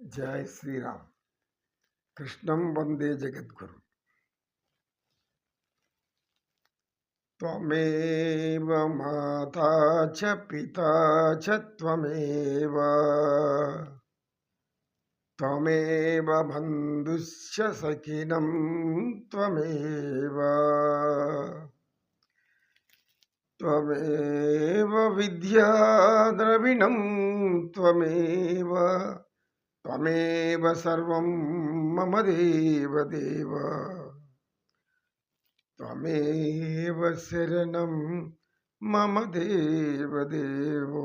జై శ్రీరామ్ కృష్ణం వందే జగద్గురు త్వమేవ మాతా చ పితా చ త్వమేవ త్వమేవ బంధుశ్చ సఖినం త్వమేవ త్వమేవ విద్యా ద్రవిణం త్వమేవ త్వమేవ సర్వం మమ దేవ దేవ త్వమేవ శరణం మమ దేవ దేవో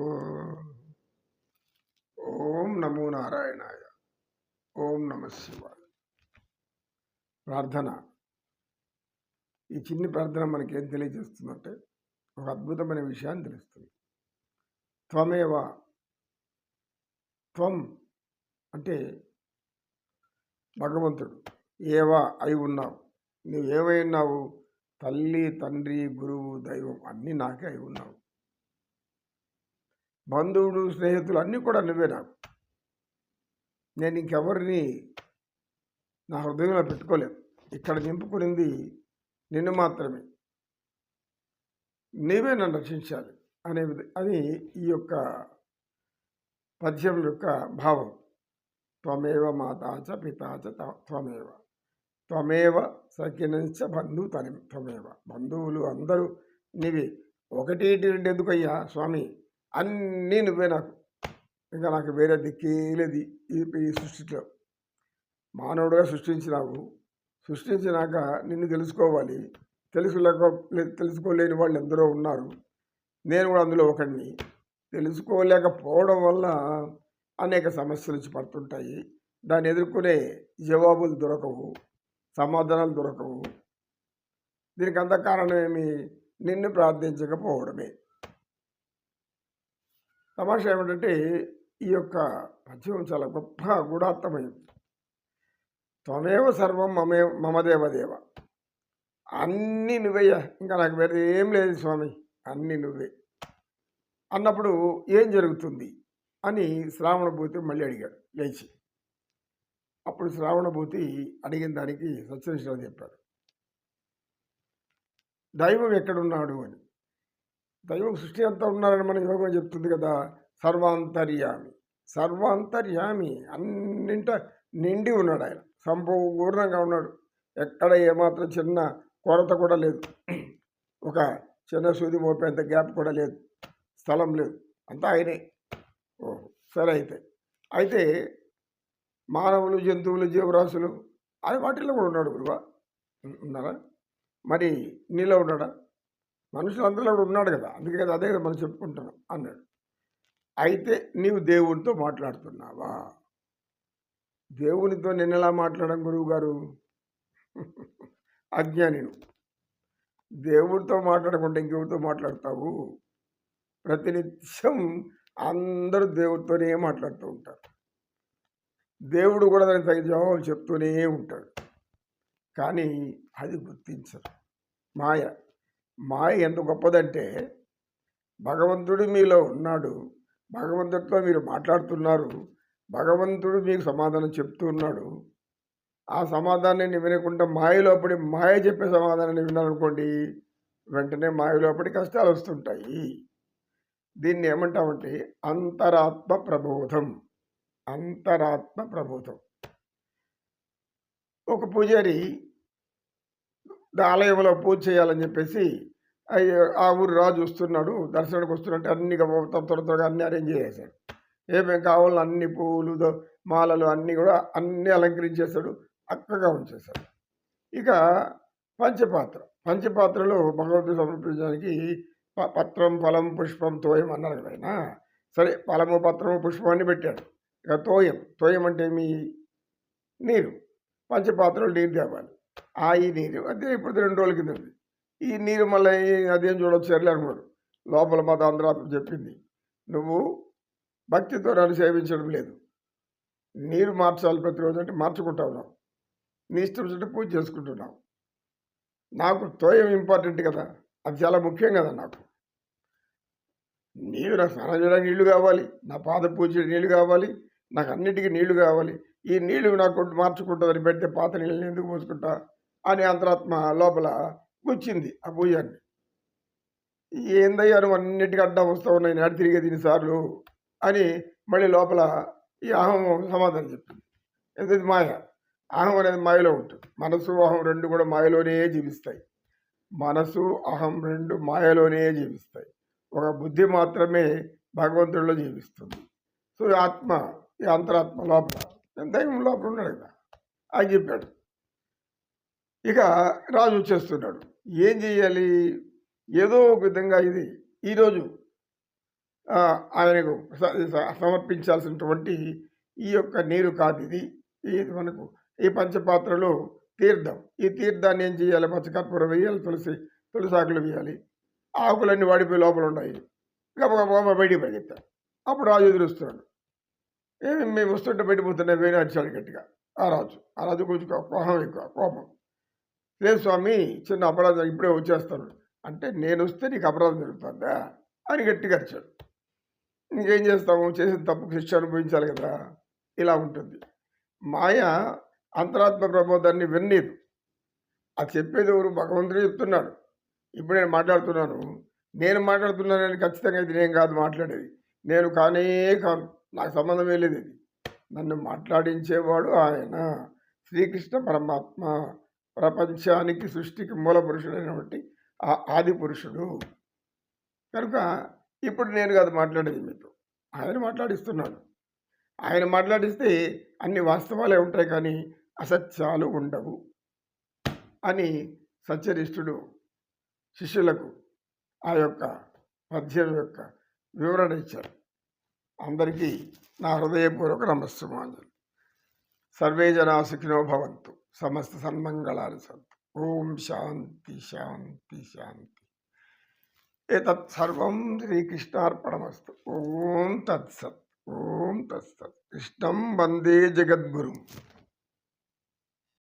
ఓం నమో నారాయణాయ ఓం నమ శివాయ ప్రార్థన. ఈ చిన్ని ప్రార్థన మనకి ఏం తెలియజేస్తుందంటే ఒక అద్భుతమైన విషయాన్ని తెలుస్తుంది. త్వమేవ త్వం అంటే భగవంతుడు ఏవా అయి ఉన్నావు? నువ్వు ఏవైనావు ఉన్నావు? తల్లి తండ్రి గురువు దైవం అన్నీ నాకే అయి ఉన్నావు. బంధువుడు స్నేహితులు అన్నీ కూడా నువ్వే నాకు. నేను ఇంకెవరిని నా హృదయంలో పెట్టుకోలేను. ఇక్కడ నింపుకునింది నిన్ను మాత్రమే. నీవే నన్ను రక్షించాలి అనే అది ఈ యొక్క పద్యం యొక్క భావం. త్వమేవ మాతా చ పితా చ త్వమేవ. త్వమేవ సఖినంచ బంధు తని త్వమేవ. బంధువులు అందరూ నీవి. ఒకటి రెండు ఎందుకయ్యా స్వామి? అన్నీ నువ్వే నాకు. ఇంకా నాకు వేరే దిక్కే లేదు ఈ ఈ సృష్టిలో. మానవుడుగా సృష్టించినావు. సృష్టించినాక నిన్ను తెలుసుకోవాలి. తెలుసుకోలేక తెలుసుకోలేని వాళ్ళు ఎందరో ఉన్నారు. నేను కూడా అందులో ఒకడిని. తెలుసుకోలేకపోవడం వల్ల అనేక సమస్యలు పడుతుంటాయి. దాన్ని ఎదుర్కొనే జవాబులు దొరకవు సమాధానాలు దొరకవు. దీనికి అంత కారణం ఏమి నిన్ను ప్రార్థించకపోవడమే. తమాషా ఏమిటంటే ఈ యొక్క పద్యం చాలా గొప్ప గూఢార్థమైంది త్వమేవ సర్వం మమే మమదేవదేవ అన్నీ నువ్వయ్యా ఇంకా నాకు వేరే ఏం లేదు స్వామి. అన్నీ నువ్వే. అన్నప్పుడు ఏం జరుగుతుంది? అని శ్రావణభూతి మళ్ళీ అడిగాడు లేచి. అప్పుడు శ్రావణభూతి అడిగిన దానికి సత్యనిష్ఠుడు చెప్పాడు దైవం ఎక్కడున్నాడు అని. దైవం సృష్టి అంతా ఉన్నారని మన యోగం చెప్తుంది కదా సర్వాంతర్యామి. సర్వాంతర్యామి అన్నింట నిండి ఉన్నాడు ఆయన. సంపూర్ణంగా ఉన్నాడు. ఎక్కడ ఏమాత్రం చిన్న కొరత కూడా లేదు. ఒక చిన్న సూది మోపేంత గ్యాప్ కూడా లేదు. స్థలం లేదు. అంతా ఆయనే. సరే అయితే. అయితే మానవులు జంతువులు జీవరాశులు అది వాటిల్లో కూడా ఉన్నాడు గురువా. ఉన్నారా? మరి నీలో ఉన్నాడా? మనుషులు అందరిలో కూడా ఉన్నాడు కదా. అందుకే కదా అదే కదా మనం చెప్పుకుంటున్నాం అన్నాడు. అయితే నీవు దేవునితో మాట్లాడుతున్నావా? దేవునితో నిన్న ఎలా మాట్లాడడం గురువు గారు? అజ్ఞాని దేవుడితో మాట్లాడకుండా ఇంకెవరితో మాట్లాడతావు? ప్రతినిత్యం అందరూ దేవుడితోనే మాట్లాడుతూ ఉంటారు. దేవుడు కూడా దానికి తగిన జవాబులు చెప్తూనే ఉంటాడు. కానీ అది గుర్తించరు. మాయ. మాయ ఎంత గొప్పదంటే భగవంతుడు మీలో ఉన్నాడు భగవంతుడితో మీరు మాట్లాడుతున్నారు భగవంతుడు మీకు సమాధానం చెప్తూ ఉన్నాడు. ఆ సమాధానాన్ని వినకుండా మాయలో పడి మాయ చెప్పే సమాధానాన్ని విన్నారనుకోండి వెంటనే మాయలో పడి కష్టాలు వస్తుంటాయి. దీన్ని ఏమంటామంటే అంతరాత్మ ప్రబోధం. అంతరాత్మ ప్రబోధం. ఒక పూజారి ఆలయంలో పూజ చేయాలని చెప్పేసి ఆ ఊరు రాజు వస్తున్నాడు దర్శనానికి వస్తున్నట్టు అన్ని త్వర త్వరగా అన్ని అరేంజ్ చేసేసాడు. ఏమేమి కావాలని అన్ని పూలు మాలలు అన్నీ కూడా అన్నీ అలంకరించేశాడు అక్కగా ఉంచేశాడు ఇక పంచపాత్ర. పంచపాత్రలో భగవంతుడు సమర్పించడానికి పత్రం ఫలం పుష్పం తోయం అన్నారు కదా ఆయన. సరే ఫలము పత్రము పుష్పం అన్ని పెట్టాడు. ఇక తోయం తోయం అంటే మీ నీరు. పంచపాత్రలు నీరు తేవాలి. ఆ ఈ నీరు. అదే ఇప్పుడు రెండు రోజుల కింద ఉంది. ఈ నీరు మళ్ళీ అదేం చూడొచ్చు సర్లే అనుకోడు లోపల మా ఆంధ్రాత్మ చెప్పింది నువ్వు భక్తితో నన్ను సేవించడం లేదు. నీరు మార్చాలి ప్రతిరోజు అంటే మార్చుకుంటా ఉన్నావు. నీ ఇష్టం చుట్టూ పూజ చేసుకుంటున్నావు. నాకు తోయం ఇంపార్టెంట్ కదా. అది చాలా ముఖ్యం కదా నాకు. నీరు నాకు స్నానం చేయడానికి నీళ్ళు కావాలి నా పాద పూజ నీళ్ళు కావాలి నాకు అన్నిటికీ నీళ్ళు కావాలి. ఈ నీళ్ళు నాకు మార్చుకుంటుందని పెడితే పాత నీళ్ళని ఎందుకు పోసుకుంటా? అని అంతరాత్మ లోపల కూర్చింది ఆ పూజాన్ని ఏందయ్యా నువ్వు అన్నిటికీ అడ్డం వస్తావు నేను అడి తిరిగే దీనిసార్లు అని మళ్ళీ లోపల ఈ అహం సమాధానం చెప్పింది ఎందుకు మాయ? అహం అనేది మాయలో ఉంటుంది. మనసు అహం రెండు కూడా మాయలోనే జీవిస్తాయి. మనసు అహం రెండు మాయలోనే జీవిస్తాయి. ఒక బుద్ధి మాత్రమే భగవంతుడిలో జీవిస్తుంది. సో ఆత్మ ఈ అంతరాత్మ లోపల దైవం లోపల ఉన్నాడు కదా? అని చెప్పాడు. ఇక రాజు వచ్చేస్తున్నాడు ఏం చేయాలి ఏదో ఒక విధంగా ఇది. ఈరోజు ఆయనకు సమర్పించాల్సినటువంటి ఈ యొక్క నీరు కాదు ఇది. ఇది మనకు ఈ పంచపాత్రలో తీర్థం. ఈ తీర్థాన్ని ఏం చేయాలి? పచ్చకర్పూరం వేయాలి తులసి తులసాకులు వేయాలి. ఆకులన్నీ వాడిపోయి లోపల ఉన్నాయి గబగబ బయటికి పరిగెత్తాడు అప్పుడు రాజు ఎదురుస్తున్నాడు. ఏమి మేము వస్తుంటే బయటపోతున్నాయి వేణు అడిచాడు గట్టిగా. ఆ రాజు. ఆ రాజు కొంచెం కోపం ఎక్కువ కోపం. లేదు స్వామి చిన్న అపరాధం ఇప్పుడే వచ్చేస్తాను. అంటే నేను వస్తే నీకు అపరాధం జరుగుతుందా? అని గట్టిగా అరిచాడు. ఇంకేం చేస్తాము? చేసిన తప్పుకు శిక్ష అనుభవించాలి కదా? ఇలా ఉంటుంది. మాయ అంతరాత్మ ప్రబోధాన్ని విన్నీదు అది చెప్పేది ఎవరు? భగవంతుడు చెప్తున్నాడు. ఇప్పుడు నేను మాట్లాడుతున్నాను. నేను మాట్లాడుతున్నానని ఖచ్చితంగా ఇది నేను కాదు మాట్లాడేది. నేను కానే కాను. నాకు సంబంధమే లేదు ఇది. నన్ను మాట్లాడించేవాడు ఆయన. శ్రీకృష్ణ పరమాత్మ ప్రపంచానికి సృష్టికి మూల పురుషుడైనటువంటి ఆ ఆది పురుషుడు. కనుక ఇప్పుడు నేను కాదు మాట్లాడేది మీతో. ఆయన మాట్లాడిస్తున్నాడు. ఆయన మాట్లాడిస్తే అన్ని వాస్తవాలే ఉంటాయి కానీ అసత్యాలు ఉండవు అని సత్యనిష్ఠుడు శిష్యులకు ఆ యొక్క పద్యం యొక్క వివరణ ఇచ్చారు. అందరికీ నా హృదయపూర్వక నమస్సుమాంజలి. సర్వే జనా సుఖినో భవంతు. సమస్త సన్మంగళాలు సంతు ఓం శాంతి శాంతి శాంతి. ఏతత్ సర్వం శ్రీకృష్ణార్పణమస్తు. ఓం తత్సత్. ఓం తత్సత్. కృష్ణం వందే జగద్గురు.